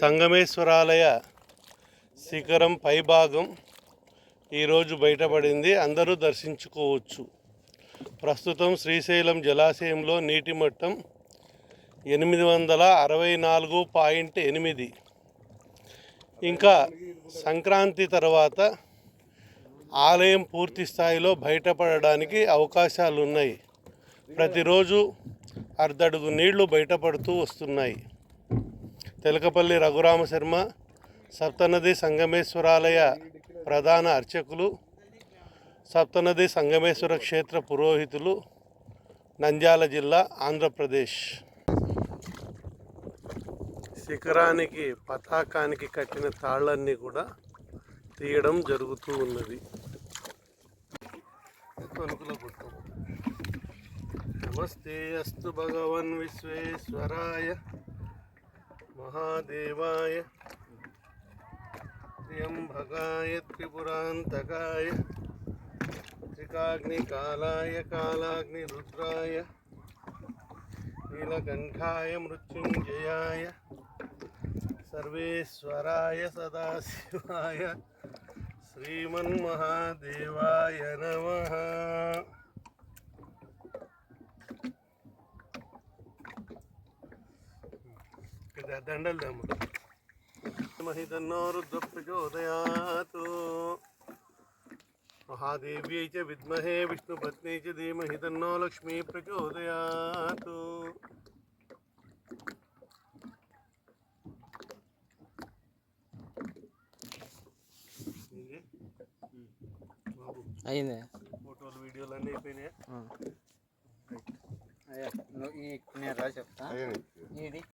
సంగమేశ్వరాలయ శిఖరం పైభాగం ఈరోజు బయటపడింది. అందరూ దర్శించుకోవచ్చు. ప్రస్తుతం శ్రీశైలం జలాశయంలో నీటి మట్టం ఎనిమిది వందల అరవై నాలుగు పాయింట్ ఎనిమిది. ఇంకా సంక్రాంతి తర్వాత ఆలయం పూర్తి స్థాయిలో బయటపడడానికి అవకాశాలు ఉన్నాయి ప్రతిరోజు అర్ధడుగు నీళ్ళు బయటపడుతూ వస్తున్నాయి. తెలకపల్లి రఘురామశర్మ సప్తనది సంగమేశ్వరాలయ ప్రధాన అర్చకులు సప్తనది సంగమేశ్వర క్షేత్ర పురోహితులు నంద్యాల జిల్లా ఆంధ్రప్రదేశ్. శిఖరానికి పతాకానికి కట్టిన తాళ్ళన్నీ కూడా తీయడం జరుగుతూ ఉన్నది. తణుకుల नमस्ते अस्तु भगवान विश्वेश्वराय महादेवाय। त्र्यम्भकाय, त्रिपुरान्तकाय, त्रिकाग्निकालाय, कालाग्निरुद्राय नीलकंठाय मृत्युंजयाय सर्वेश्वराय सदाशिवाय, श्रीमन्महादेवाय नमः। దండలు దమ్ము మహితన్నో రుద్ర ప్రచోదయాత్ మహాదేవ్యై చ విద్మహే విష్ణుపత్ని చ ధీమహి తన్నో లక్ష్మీ ప్రచోదయాత్ అయింది. ఫోటోలు వీడియోలు అన్నీ అయిపోయినాయి? అయ్యా నేను రా చెప్తా. ఇది